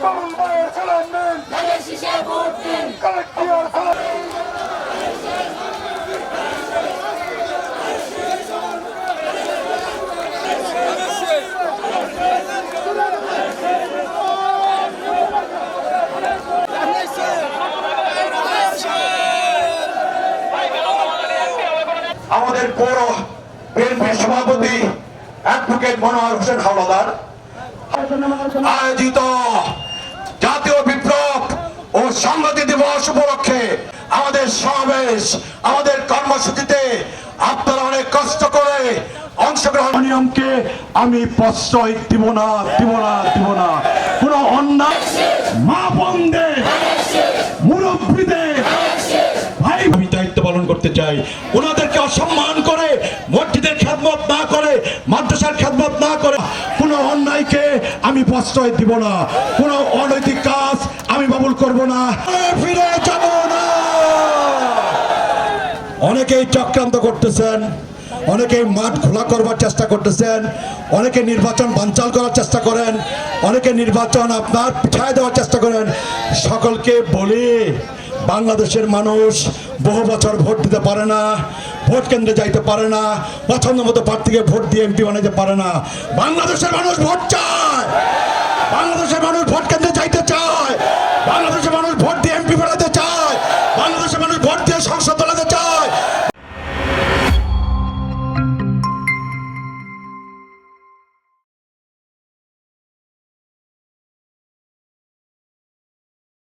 Come on, man! আমাদের পৌর বিএনপির সভাপতি অ্যাডভোকেট মনোয়ার হোসেন হাওলাদার। আয়োজিত দিবস উপলক্ষে আমাদের সমাবেশ আমাদের কর্মসূচিতে আপনারা অনেক কষ্ট করে অংশগ্রহণ নিয়মকে আমি প্রশ্রয় দিব না দিব না দিব না। কোন অন্যায় মা বোনদের মুরব্বীদের ভাই আমি দায়িত্ব পালন করতে চাই। ওনাদেরকে অসম্মান করে মসজিদের খেদমত না করে মাদ্রাসার খেদমত না করে কোনো অন্যায়কে আমি প্রশ্রয় দিব না। কোনো অনৈতিক কাজ আমি বাবুল করব না। ফিরে যাব না। অনেকেই চক্রান্ত করতেছেন, অনেকেই মাঠ খোলা করবার চেষ্টা করতেছেন, অনেকে নির্বাচন বানচাল করার চেষ্টা করেন, অনেকে নির্বাচন আপনার পিছায় দেওয়ার চেষ্টা করেন। সকলকে বলি, বাংলাদেশের মানুষ বহু বছর ভোট দিতে পারে না, ভোট কেন্দ্রে যাইতে পারে না পছন্দ মতো প্রার্থীকে ভোট দিয়ে এমপি বানাইতে পারে না। বাংলাদেশের মানুষ ভোট চায়।